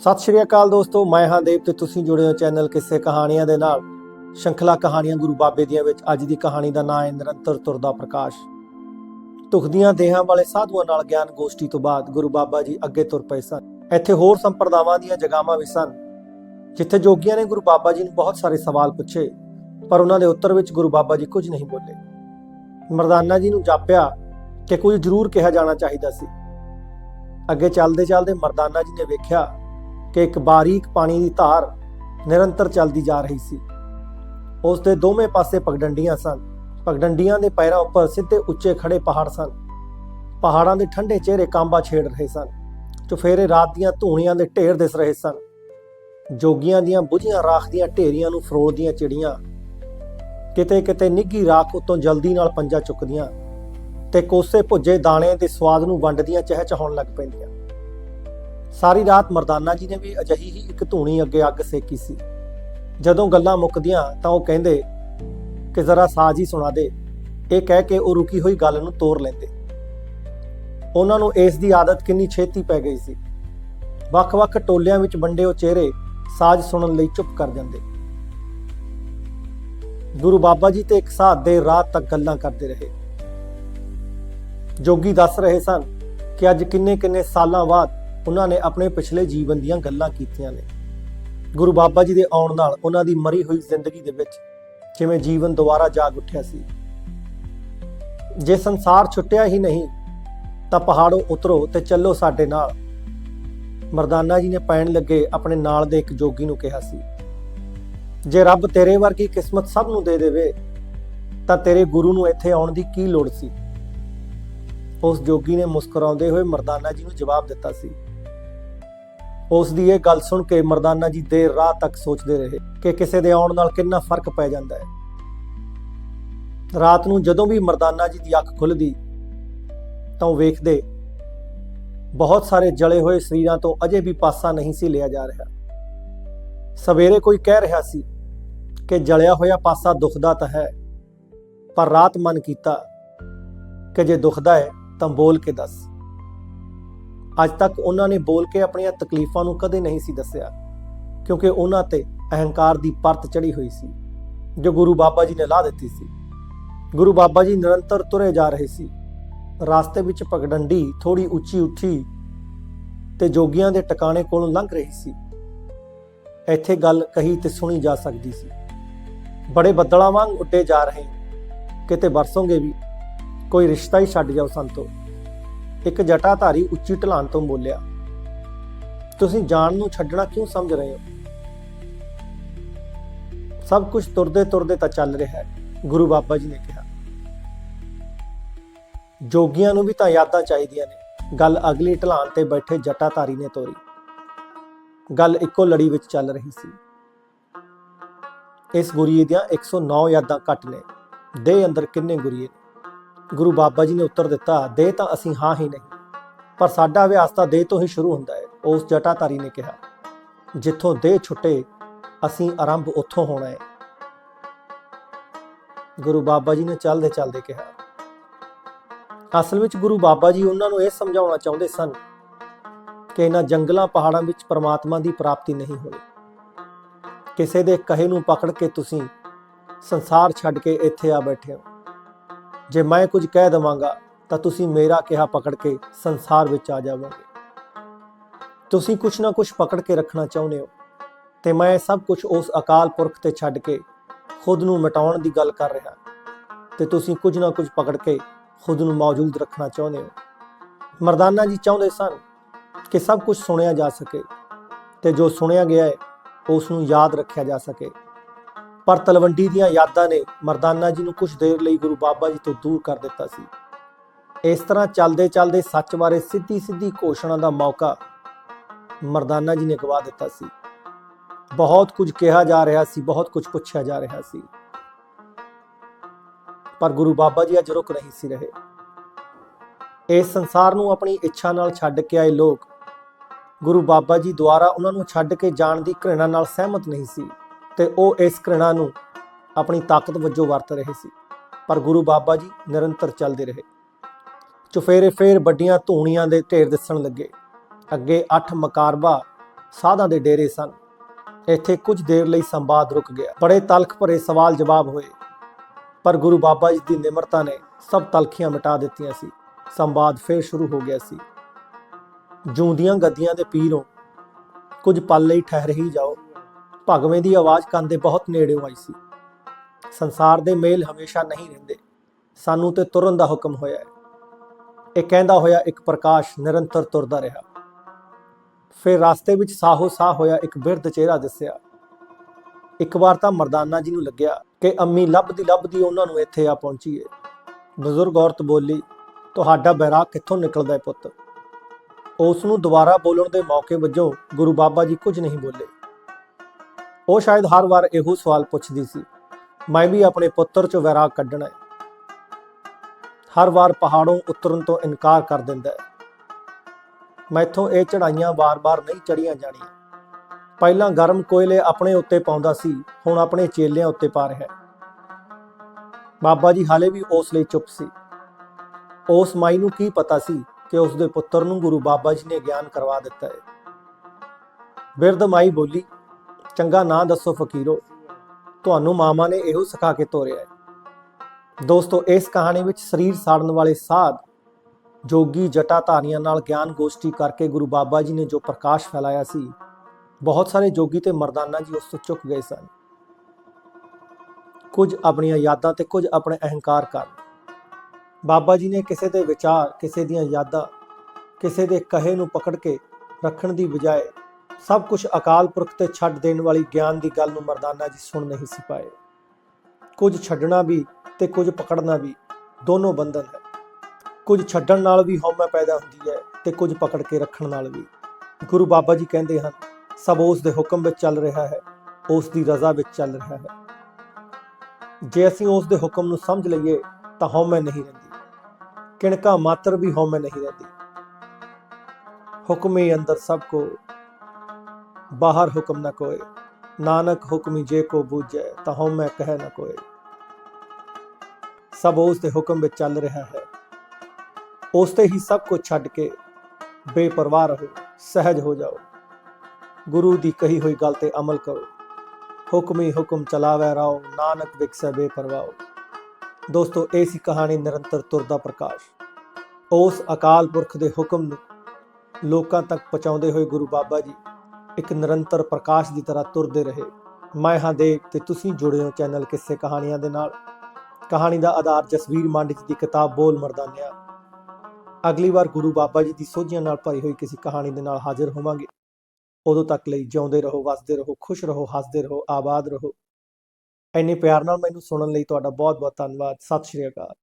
ਸਤਿ ਸ਼੍ਰੀ ਅਕਾਲ ਦੋਸਤੋ, ਮੈਂ ਹਾਂ ਦੇਵ ਤੇ ਤੁਸੀਂ ਜੁੜੇ ਹੋ ਚੈਨਲ ਕਿਸੇ ਕਹਾਣੀਆਂ ਦੇ ਨਾਲ। ਸ਼ੰਖਲਾ ਕਹਾਣੀਆਂ ਗੁਰੂ ਬਾਬੇ ਦੀਆਂ ਵਿੱਚ ਅੱਜ ਦੀ ਕਹਾਣੀ ਦਾ ਨਾਮ ਹੈ ਨਿਰੰਤਰ ਤੁਰਦਾ ਪ੍ਰਕਾਸ਼। ਤੁਖਦੀਆਂ ਦੇਹਾਂ ਵਾਲੇ ਸਾਧੂਆਂ ਨਾਲ ਗਿਆਨ ਗੋਸ਼ਟੀ ਤੋਂ ਬਾਅਦ ਗੁਰੂ ਬਾਬਾ ਜੀ ਅੱਗੇ ਤੁਰ ਪਏ ਸਨ। ਇੱਥੇ ਹੋਰ ਸੰਪਰਦਾਵਾਂ ਦੀਆਂ ਜਗਾਵਾਂ ਵੀ ਸਨ, ਜਿੱਥੇ ਜੋਗੀਆਂ ਨੇ ਗੁਰੂ ਬਾਬਾ ਜੀ ਨੂੰ ਬਹੁਤ ਸਾਰੇ ਸਵਾਲ ਪੁੱਛੇ, ਪਰ ਉਹਨਾਂ ਦੇ ਉੱਤਰ ਵਿੱਚ ਗੁਰੂ ਬਾਬਾ ਜੀ ਕੁਝ ਨਹੀਂ ਬੋਲੇ। ਮਰਦਾਨਾ ਜੀ ਨੂੰ ਜਾਪਿਆ ਕਿ ਕੁਝ ਜ਼ਰੂਰ ਕਿਹਾ ਜਾਣਾ ਚਾਹੀਦਾ ਸੀ। ਅੱਗੇ ਚੱਲਦੇ ਚੱਲਦੇ ਮਰਦਾਨਾ ਜੀ ਨੇ ਵੇਖਿਆ ਕਿ ਇੱਕ ਬਾਰੀਕ ਪਾਣੀ ਦੀ ਧਾਰ ਨਿਰੰਤਰ ਚੱਲਦੀ ਜਾ ਰਹੀ ਸੀ। ਉਸ ਦੇ ਦੋਵੇਂ ਪਾਸੇ ਪਗਡੰਡੀਆਂ ਸਨ। ਪਗਡੰਡੀਆਂ ਦੇ ਪੈਰਾਂ ਉੱਪਰ ਸਿੱਧੇ ਉੱਚੇ ਖੜੇ ਪਹਾੜ ਸਨ। ਪਹਾੜਾਂ ਦੇ ਠੰਡੇ ਚਿਹਰੇ ਕਾਂਬਾ ਛੇੜ ਰਹੇ ਸਨ। ਚੁਫੇਰੇ ਰਾਤ ਦੀਆਂ ਧੂਣੀਆਂ ਦੇ ਢੇਰ ਦਿਸ ਰਹੇ ਸਨ। ਜੋਗੀਆਂ ਦੀਆਂ ਬੁਝੀਆਂ ਰਾਖ ਦੀਆਂ ਢੇਰੀਆਂ ਨੂੰ ਫਰੋਲਦੀਆਂ ਚਿੜੀਆਂ ਕਿਤੇ ਕਿਤੇ ਨਿੱਗੀ ਰਾਖ ਉਤੋਂ ਜਲਦੀ ਨਾਲ ਪੰਜਾ ਚੁੱਕਦੀਆਂ ਤੇ ਕੋਸੇ ਭੁੱਜੇ ਦਾਣੇ ਦੇ ਸਵਾਦ ਨੂੰ ਵੰਡਦੀਆਂ ਚਹਿਚਹਾਉਣ ਲੱਗ ਪੈਂਦੀਆਂ। ਸਾਰੀ ਰਾਤ ਮਰਦਾਨਾ ਜੀ ਨੇ ਵੀ ਅਜਹੀ ਹੀ ਇੱਕ ਧੂਣੀ ਅੱਗੇ ਅੱਗ ਸੇਕੀ ਸੀ। ਜਦੋਂ ਗੱਲਾਂ ਮੁੱਕਦੀਆਂ ਤਾਂ ਉਹ ਕਹਿੰਦੇ ਕਿ ਜ਼ਰਾ ਸਾਜ਼ ਹੀ ਸੁਣਾ ਦੇ। ਇਹ ਕਹਿ ਕੇ ਉਹ ਰੁਕੀ ਹੋਈ ਗੱਲ ਨੂੰ ਤੋੜ ਲੈਂਦੇ। ਉਹਨਾਂ ਨੂੰ ਇਸ ਦੀ ਆਦਤ ਕਿੰਨੀ ਛੇਤੀ ਪੈ ਗਈ ਸੀ। ਵੱਖ-ਵੱਖ ਟੋਲਿਆਂ ਵਿੱਚ ਵੰਡੇ ਉਹ ਚਿਹਰੇ ਸਾਜ਼ ਸੁਣਨ ਲਈ ਚੁੱਪ ਕਰ ਜਾਂਦੇ। ਗੁਰੂ ਬਾਬਾ ਜੀ ਤੇ ਇੱਕ ਸਾਥ ਦੇ ਰਾਤ ਤੱਕ ਗੱਲਾਂ ਕਰਦੇ ਰਹੇ। ਜੋਗੀ ਦੱਸ ਰਹੇ ਸਨ ਕਿ ਅੱਜ ਕਿੰਨੇ-ਕਿੰਨੇ ਸਾਲਾਂ ਬਾਅਦ ਉਹਨਾਂ ਨੇ ਆਪਣੇ ਪਿਛਲੇ ਜੀਵਨ ਦੀਆਂ ਗੱਲਾਂ ਕੀਤੀਆਂ ਨੇ। ਗੁਰੂ ਬਾਬਾ ਜੀ ਦੇ ਆਉਣ ਨਾਲ ਉਹਨਾਂ ਦੀ ਮਰੀ ਹੋਈ ਜ਼ਿੰਦਗੀ ਦੇ ਵਿੱਚ ਜਿਵੇਂ ਜੀਵਨ ਦੁਬਾਰਾ ਜਾਗ ਉੱਠਿਆ ਸੀ। ਜੇ ਸੰਸਾਰ ਛੁੱਟਿਆ ਹੀ ਨਹੀਂ, ਤਾਂ ਪਹਾੜੋਂ ਉਤਰੋ ਤੇ ਚੱਲੋ ਸਾਡੇ ਨਾਲ। ਮਰਦਾਨਾ ਜੀ ਨੇ ਪੈਣ ਲੱਗੇ ਆਪਣੇ ਨਾਲ ਦੇ ਇੱਕ ਜੋਗੀ ਨੂੰ ਕਿਹਾ ਸੀ, ਜੇ ਰੱਬ ਤੇਰੇ ਵਰਗੀ ਕਿਸਮਤ ਸਭ ਨੂੰ ਦੇ ਦੇਵੇ, ਤਾਂ ਤੇਰੇ ਗੁਰੂ ਨੂੰ ਇੱਥੇ ਆਉਣ ਦੀ ਕੀ ਲੋੜ ਸੀ? ਉਸ ਜੋਗੀ ਨੇ ਮੁਸਕਰਾਉਂਦੇ ਹੋਏ ਮਰਦਾਨਾ ਜੀ ਨੂੰ ਜਵਾਬ ਦਿੱਤਾ ਸੀ ਉਸ ਦੀ ਇਹ ਗੱਲ ਸੁਣ ਕੇ ਮਰਦਾਨਾ ਜੀ ਦੇਰ ਰਾਤ ਤੱਕ ਸੋਚਦੇ ਰਹੇ ਕਿ ਕਿਸੇ ਦੇ ਆਉਣ ਨਾਲ ਕਿੰਨਾ ਫ਼ਰਕ ਪੈ ਜਾਂਦਾ ਹੈ। ਰਾਤ ਨੂੰ ਜਦੋਂ ਵੀ ਮਰਦਾਨਾ ਜੀ ਦੀ ਅੱਖ ਖੁੱਲਦੀ, ਤਾਂ ਉਹ ਵੇਖਦੇ, ਬਹੁਤ ਸਾਰੇ ਜਲੇ ਹੋਏ ਸਰੀਰਾਂ ਤੋਂ ਅਜੇ ਵੀ ਪਾਸਾ ਨਹੀਂ ਸੀ ਲਿਆ ਜਾ ਰਿਹਾ। ਸਵੇਰੇ ਕੋਈ ਕਹਿ ਰਿਹਾ ਸੀ ਕਿ ਜਲਿਆ ਹੋਇਆ ਪਾਸਾ ਦੁਖਦਾ ਤਾਂ ਹੈ, ਪਰ ਰਾਤ ਮਨ ਕੀਤਾ ਕਿ ਜੇ ਦੁਖਦਾ ਹੈ ਤਾਂ ਬੋਲ ਕੇ ਦੱਸ। ਅੱਜ ਤੱਕ ਉਹਨਾਂ ਨੇ ਬੋਲ ਕੇ ਆਪਣੀਆਂ ਤਕਲੀਫਾਂ ਨੂੰ ਕਦੇ ਨਹੀਂ ਸੀ ਦੱਸਿਆ, ਕਿਉਂਕਿ ਉਹਨਾਂ ਤੇ ਅਹੰਕਾਰ ਦੀ ਪਰਤ ਚੜੀ ਹੋਈ ਸੀ, ਜੋ ਗੁਰੂ ਬਾਬਾ ਜੀ ਨੇ ਲਾ ਦਿੱਤੀ ਸੀ। ਗੁਰੂ ਬਾਬਾ ਜੀ ਨਿਰੰਤਰ ਤੁਰੇ ਜਾ ਰਹੇ ਸੀ। ਰਾਸਤੇ ਵਿੱਚ ਪਗਡੰਡੀ ਥੋੜੀ ਉੱਚੀ ਉੱਠੀ ਤੇ ਜੋਗੀਆਂ ਦੇ ਟਿਕਾਣੇ ਕੋਲੋਂ ਲੰਘ ਰਹੀ ਸੀ। ਇੱਥੇ ਗੱਲ ਕਹੀ ਤੇ ਸੁਣੀ ਜਾ ਸਕਦੀ ਸੀ। ਬੜੇ ਬੱਦਲਾਂ ਵਾਂਗ ਉੱਡੇ ਜਾ ਰਹੇ, ਕਿਤੇ ਵਰਸੋਂਗੇ ਵੀ, ਕੋਈ ਰਿਸ਼ਤਾ ਹੀ ਛੱਡ ਜਾਓ ਸੰਤੋ। ਇੱਕ ਜਟਾਧਾਰੀ ਉੱਚੀ ਢਲਾਨ ਤੋਂ ਬੋਲਿਆ, ਤੁਸੀਂ ਜਾਣ ਨੂੰ ਛੱਡਣਾ ਕਿਉਂ ਸਮਝ ਰਹੇ ਹੋ? ਸਭ ਕੁਝ ਤੁਰਦੇ ਤੁਰਦੇ ਤਾਂ ਚੱਲ ਰਿਹਾ ਹੈ, ਗੁਰੂ ਬਾਬਾ ਜੀ ਨੇ ਕਿਹਾ। ਜੋਗੀਆਂ ਨੂੰ ਵੀ ਤਾਂ ਯਾਦਾਂ ਚਾਹੀਦੀਆਂ ਨੇ। ਗੱਲ ਅਗਲੀ ਢਲਾਨ ਤੇ ਬੈਠੇ ਜਟਾਧਾਰੀ ਨੇ ਤੋਰੀ। ਗੱਲ ਇੱਕੋ ਲੜੀ ਵਿੱਚ ਚੱਲ ਰਹੀ ਸੀ। ਇਸ ਗੁਰੀਏ ਦੀਆਂ 109 ਯਾਦਾਂ ਘੱਟ ਨੇ। ਦੇ ਅੰਦਰ ਕਿੰਨੇ ਗੁਰੀਏ ਨੇ? ਗੁਰੂ ਬਾਬਾ ਜੀ ਨੇ ਉੱਤਰ ਦਿੱਤਾ, ਦੇ ਤਾਂ ਅਸੀਂ ਹਾਂ ਹੀ ਨਹੀਂ। ਪਰ ਸਾਡਾ ਅਭਿਆਸ ਤਾਂ ਦੇ ਤੋਂ ਹੀ ਸ਼ੁਰੂ ਹੁੰਦਾ ਹੈ, ਉਸ ਜਟਾਧਾਰੀ ਨੇ ਕਿਹਾ। ਜਿੱਥੋਂ ਦੇ ਛੁੱਟੇ, ਅਸੀਂ ਆਰੰਭ ਉੱਥੋਂ ਹੋਣਾ ਹੈ। ਗੁਰੂ ਬਾਬਾ ਜੀ ਨੇ ਚੱਲਦੇ ਚੱਲਦੇ ਕਿਹਾ। ਅਸਲ ਵਿੱਚ ਗੁਰੂ ਬਾਬਾ ਜੀ ਉਹਨਾਂ ਨੂੰ ਇਹ ਸਮਝਾਉਣਾ ਚਾਹੁੰਦੇ ਸਨ ਕਿ ਇਹਨਾਂ ਜੰਗਲਾਂ ਪਹਾੜਾਂ ਵਿੱਚ ਪਰਮਾਤਮਾ ਦੀ ਪ੍ਰਾਪਤੀ ਨਹੀਂ ਹੋਣੀ। ਕਿਸੇ ਦੇ ਕਹੇ ਨੂੰ ਪਕੜ ਕੇ ਤੁਸੀਂ ਸੰਸਾਰ ਛੱਡ ਕੇ ਇੱਥੇ ਆ ਬੈਠੇ ਹੋ। ਜੇ ਮੈਂ ਕੁਝ ਕਹਿ ਦਵਾਂਗਾ, ਤਾਂ ਤੁਸੀਂ ਮੇਰਾ ਕਿਹਾ ਪਕੜ ਕੇ ਸੰਸਾਰ ਵਿੱਚ ਆ ਜਾਵੋਗੇ। ਤੁਸੀਂ ਕੁਛ ਨਾ ਕੁਛ ਪਕੜ ਕੇ ਰੱਖਣਾ ਚਾਹੁੰਦੇ ਹੋ, ਤੇ ਮੈਂ ਸਭ ਕੁਝ ਉਸ ਅਕਾਲ ਪੁਰਖ ਤੇ ਛੱਡ ਕੇ ਖੁਦ ਨੂੰ ਮਿਟਾਉਣ ਦੀ ਗੱਲ ਕਰ ਰਿਹਾ। ਤੇ ਤੁਸੀਂ ਕੁਝ ਨਾ ਕੁਝ ਪਕੜ ਕੇ ਖੁਦ ਨੂੰ ਮੌਜੂਦ ਰੱਖਣਾ ਚਾਹੁੰਦੇ ਹੋ। ਮਰਦਾਨਾ ਜੀ ਚਾਹੁੰਦੇ ਸਨ ਕਿ ਸਭ ਕੁਝ ਸੁਣਿਆ ਜਾ ਸਕੇ, ਤੇ ਜੋ ਸੁਣਿਆ ਗਿਆ ਹੈ, ਉਸ ਨੂੰ ਯਾਦ ਰੱਖਿਆ ਜਾ ਸਕੇ। ਪਰ ਤਲਵੰਡੀ ਦੀਆਂ ਯਾਦਾਂ ਨੇ ਮਰਦਾਨਾ ਜੀ ਨੂੰ ਕੁਝ ਦੇਰ ਲਈ ਗੁਰੂ ਬਾਬਾ ਜੀ ਤੋਂ ਦੂਰ ਕਰ ਦਿੱਤਾ ਸੀ। ਇਸ ਤਰ੍ਹਾਂ ਚੱਲਦੇ ਚੱਲਦੇ ਸੱਚ ਬਾਰੇ ਸਿੱਧੀ ਸਿੱਧੀ ਘੋਸ਼ਣਾ ਦਾ ਮੌਕਾ ਮਰਦਾਨਾ ਜੀ ਨੇ ਗਵਾ ਦਿੱਤਾ ਸੀ। ਬਹੁਤ ਕੁਝ ਕਿਹਾ ਜਾ ਰਿਹਾ ਸੀ, ਬਹੁਤ ਕੁਝ ਪੁੱਛਿਆ ਜਾ ਰਿਹਾ ਸੀ। ਪਰ ਗੁਰੂ ਬਾਬਾ ਜੀ ਅੱਜ ਰੁਕ ਨਹੀਂ ਸੀ ਰਹੇ। ਇਸ ਸੰਸਾਰ ਨੂੰ ਆਪਣੀ ਇੱਛਾ ਨਾਲ ਛੱਡ ਕੇ ਆਏ ਲੋਕ ਗੁਰੂ ਬਾਬਾ ਜੀ ਦੁਆਰਾ ਉਹਨਾਂ ਨੂੰ ਛੱਡ ਕੇ ਜਾਣ ਦੀ ਘৃਣਾ ਨਾਲ ਸਹਿਮਤ ਨਹੀਂ ਸੀ। ਤੇ ਉਹ ਇਸ ਘৃਣਾ ਨੂੰ ਆਪਣੀ ਤਾਕਤ ਵਜੋਂ ਵਰਤ ਰਹੇ ਸੀ। ਪਰ ਗੁਰੂ ਬਾਬਾ ਜੀ ਨਿਰੰਤਰ ਚੱਲਦੇ ਰਹੇ। ਚੁਫੇਰੇ ਫੇਰ ਵੱਡੀਆਂ ਧੂਣੀਆਂ ਦੇ ਢੇਰ ਦਿਸਣ ਲੱਗੇ। ਅੱਗੇ ਅੱਠ ਮਕਾਰਬਾ ਸਾਧਾਂ ਦੇ ਡੇਰੇ ਸਨ। ਇੱਥੇ ਕੁਝ ਦੇਰ ਲਈ ਸੰਵਾਦ ਰੁਕ ਗਿਆ। ਬੜੇ ਤਲਖ ਭਰੇ ਸਵਾਲ ਜਵਾਬ ਹੋਏ। ਪਰ ਗੁਰੂ ਬਾਬਾ ਜੀ ਦੀ ਨਿਮਰਤਾ ਨੇ ਸਭ ਤਲਖੀਆਂ ਮਿਟਾ ਦਿੱਤੀਆਂ ਸੀ। ਸੰਵਾਦ ਫੇਰ ਸ਼ੁਰੂ ਹੋ ਗਿਆ ਸੀ। ਜੂੰਦੀਆਂ ਗੱਦੀਆਂ ਦੇ ਪੀਰੋਂ ਕੁਝ ਪਲ ਲਈ ਠਹਿਰ ਹੀ ਜਾਓ। ਭਗਵੇਂ ਦੀ ਆਵਾਜ਼ ਕੰਨ ਦੇ ਬਹੁਤ ਨੇੜਿਓਂ ਆਈ ਸੀ। ਸੰਸਾਰ ਦੇ ਮੇਲ ਹਮੇਸ਼ਾ ਨਹੀਂ ਰਹਿੰਦੇ। ਸਾਨੂੰ ਤੇ ਤੁਰਨ ਦਾ ਹੁਕਮ ਹੋਇਆ ਹੈ। ਇਹ ਕਹਿੰਦਾ ਹੋਇਆ ਇੱਕ ਪ੍ਰਕਾਸ਼ ਨਿਰੰਤਰ ਤੁਰਦਾ ਰਿਹਾ। ਫਿਰ ਰਸਤੇ ਵਿੱਚ ਸਾਹੋ ਸਾਹ ਹੋਇਆ ਇੱਕ ਬਿਰਧ ਚਿਹਰਾ ਦਿਸਿਆ। ਇੱਕ ਵਾਰ ਤਾਂ ਮਰਦਾਨਾ ਜੀ ਨੂੰ ਲੱਗਿਆ ਕਿ ਅੰਮੀ ਲੱਭਦੀ ਲੱਭਦੀ ਉਹਨਾਂ ਨੂੰ ਇੱਥੇ ਆ ਪਹੁੰਚੀ ਏ ਬਜ਼ੁਰਗ ਔਰਤ ਬੋਲੀ, ਤੁਹਾਡਾ ਬੈਰਾਗ ਕਿੱਥੋਂ ਨਿਕਲਦਾ ਹੈ ਪੁੱਤ? ਉਸ ਨੂੰ ਦੁਬਾਰਾ ਬੋਲਣ ਦੇ ਮੌਕੇ ਵਜੋਂ ਗੁਰੂ ਬਾਬਾ ਜੀ ਕੁਝ ਨਹੀਂ ਬੋਲੇ। ਉਹ ਸ਼ਾਇਦ ਹਰ ਵਾਰ ਇਹੋ ਸਵਾਲ ਪੁੱਛਦੀ ਸੀ, ਮੈਂ ਵੀ ਆਪਣੇ ਪੁੱਤਰ ਚੋਂ ਵੈਰਾਗ ਕੱਢਣਾ ਹੈ। ਹਰ ਵਾਰ ਪਹਾੜੋਂ ਉਤਰਨ ਤੋਂ ਇਨਕਾਰ ਕਰ ਦਿੰਦਾ ਹੈ। ਮੈਥੋਂ ਇਹ ਚੜਾਈਆਂ ਵਾਰ-ਵਾਰ ਨਹੀਂ ਚੜੀਆਂ ਜਾਣੀਆਂ। ਪਹਿਲਾਂ ਗਰਮ ਕੋਇਲੇ ਆਪਣੇ ਉੱਤੇ ਪਾਉਂਦਾ ਸੀ, ਹੁਣ ਆਪਣੇ ਚੇਲਿਆਂ ਉੱਤੇ ਪਾ ਰਿਹਾ ਹੈ। ਬਾਬਾ ਜੀ ਹਾਲੇ ਵੀ ਉਸ ਲਈ ਚੁੱਪ ਸੀ। ਉਸ ਮਾਈ ਨੂੰ ਕੀ ਪਤਾ ਸੀ ਕਿ ਉਸ ਦੇ ਪੁੱਤਰ ਨੂੰ ਗੁਰੂ ਬਾਬਾ ਜੀ ਨੇ ਗਿਆਨ ਕਰਵਾ ਦਿੱਤਾ ਹੈ। ਬਿਰਧ ਮਾਈ ਬੋਲੀ ਚੰਗਾ ਨਾਂ ਦੱਸੋ ਫਕੀਰੋ। ਤੁਹਾਨੂੰ ਮਾਮਾ ਨੇ ਇਹੋ ਸਿਖਾ ਕੇ ਤੋਰਿਆ ਹੈ। ਦੋਸਤੋ, ਇਸ ਕਹਾਣੀ ਵਿੱਚ ਸਰੀਰ ਸਾੜਨ ਵਾਲੇ ਸਾਧ ਜੋਗੀ ਜਟਾ ਧਾਰੀਆਂ ਨਾਲ ਗਿਆਨ ਗੋਸ਼ਟੀ ਕਰਕੇ ਗੁਰੂ ਬਾਬਾ ਜੀ ਨੇ ਜੋ ਪ੍ਰਕਾਸ਼ ਫੈਲਾਇਆ ਸੀ, ਬਹੁਤ ਸਾਰੇ ਜੋਗੀ ਤੇ ਮਰਦਾਨਾ ਜੀ ਉਸ ਤੋਂ ਚੁੱਕ ਗਏ ਸਨ। ਕੁਝ ਆਪਣੀਆਂ ਯਾਦਾਂ ਤੇ ਕੁਝ ਆਪਣੇ ਅਹੰਕਾਰ ਕਾਰਨ। ਬਾਬਾ ਜੀ ਨੇ ਕਿਸੇ ਦੇ ਵਿਚਾਰ, ਕਿਸੇ ਦੀਆਂ ਯਾਦਾਂ, ਕਿਸੇ ਦੇ ਕਹੇ ਨੂੰ ਪਕੜ ਕੇ ਰੱਖਣ ਦੀ ਬਜਾਏ ਸਭ ਕੁਝ ਅਕਾਲ ਪੁਰਖ ਤੇ ਛੱਡ ਦੇਣ ਵਾਲੀ ਗਿਆਨ ਦੀ ਗੱਲ ਨੂੰ ਮਰਦਾਨਾ ਜੀ ਸੁਣ ਨਹੀਂ ਸੀ ਪਾਏ। ਕੁਝ ਛੱਡਣਾ ਵੀ ਤੇ ਕੁਝ ਪਕੜਨਾ ਵੀ ਦੋਨੋਂ ਬੰਧਨ ਹੈ। ਕੁਝ ਛੱਡਣ ਨਾਲ ਵੀ ਹਉਮੈ ਪੈਦਾ ਹੁੰਦੀ ਹੈ ਤੇ ਕੁਝ ਪਕੜ ਕੇ ਰੱਖਣ ਨਾਲ ਵੀ। ਗੁਰੂ ਬਾਬਾ ਜੀ ਕਹਿੰਦੇ ਹਨ, ਸਭ ਉਸ ਦੇ ਹੁਕਮ ਵਿੱਚ ਚੱਲ ਰਿਹਾ ਹੈ, ਉਸ ਦੀ ਰਜ਼ਾ ਵਿੱਚ ਚੱਲ ਰਿਹਾ ਹੈ। ਜੇ ਅਸੀਂ ਉਸ ਦੇ ਹੁਕਮ ਨੂੰ ਸਮਝ ਲਈਏ ਤਾਂ ਹਉਮੈ ਨਹੀਂ ਰਹਿੰਦੀ। ਕਿਣਕਾ ਮਾਤਰ ਵੀ ਹਉਮੈ ਨਹੀਂ ਰਹਿੰਦੀ। ਹੁਕਮੇ ਅੰਦਰ ਸਭ ਕੋ ਬਾਹਰ ਹੁਕਮ ਨਾ ਕੋਏ। ਨਾਨਕ ਹੁਕਮੀ ਜੇ ਕੋ ਬੂਝੈ ਤਾਂ ਮੈਂ ਕਹਿ ਨਾ ਕੋਏ। ਸਭ ਉਸ ਦੇ ਹੁਕਮ ਵਿੱਚ ਚੱਲ ਰਿਹਾ ਹੈ। ਉਸ ਤੇ ਹੀ ਸਭ ਕੁਝ ਛੱਡ ਕੇ ਬੇਪਰਵਾਹ ਰਹੋ, ਸਹਿਜ ਹੋ ਜਾਓ। ਗੁਰੂ ਦੀ ਕਹੀ ਹੋਈ ਗੱਲ ਤੇ ਅਮਲ ਕਰੋ। ਹੁਕਮੀ ਹੁਕਮ ਚਲਾਵੇ ਰਾਓ, ਨਾਨਕ ਵਿਕਸੈ ਬੇਪਰਵਾਹ। ਦੋਸਤੋ, ਇਹ ਸੀ ਕਹਾਣੀ ਨਿਰੰਤਰ ਤੁਰਦਾ ਪ੍ਰਕਾਸ਼। ਉਸ ਅਕਾਲ ਪੁਰਖ ਦੇ ਹੁਕਮ ਨੂੰ ਲੋਕਾਂ ਤੱਕ ਪਹੁੰਚਾਉਂਦੇ ਹੋਏ ਗੁਰੂ ਬਾਬਾ ਜੀ ਇੱਕ ਨਿਰੰਤਰ ਪ੍ਰਕਾਸ਼ ਦੀ ਤਰ੍ਹਾਂ ਤੁਰਦੇ ਰਹੇ। ਮੈਂ ਹਾਂ ਦੇਵ ਤੇ ਤੁਸੀਂ ਜੁੜੇ ਹੋ ਚੈਨਲ ਕਿੱਸੇ ਕਹਾਣੀਆਂ ਦੇ ਨਾਲ। ਕਹਾਣੀ ਦਾ ਆਧਾਰ ਜਸਵੀਰ ਮੰਡਿਤ ਦੀ ਕਿਤਾਬ ਬੋਲ ਮਰਦਾਨਿਆ। ਅਗਲੀ ਵਾਰ ਗੁਰੂ ਬਾਬਾ ਜੀ ਦੀ ਸੋਝੀਆਂ ਨਾਲ ਭਰੀ ਹੋਈ ਕਿਸੇ ਕਹਾਣੀ ਦੇ ਨਾਲ ਹਾਜ਼ਰ ਹੋਵਾਂਗੇ। ਉਦੋਂ ਤੱਕ ਲਈ ਜਿਉਂਦੇ ਰਹੋ, ਵਸਦੇ ਰਹੋ, ਖੁਸ਼ ਰਹੋ, ਹੱਸਦੇ ਰਹੋ, ਆਬਾਦ ਰਹੋ। ਇੰਨੇ ਪਿਆਰ ਨਾਲ ਮੈਨੂੰ ਸੁਣਨ ਲਈ ਤੁਹਾਡਾ ਬਹੁਤ ਬਹੁਤ ਧੰਨਵਾਦ। ਸਤਿ ਸ਼੍ਰੀ ਅਕਾਲ।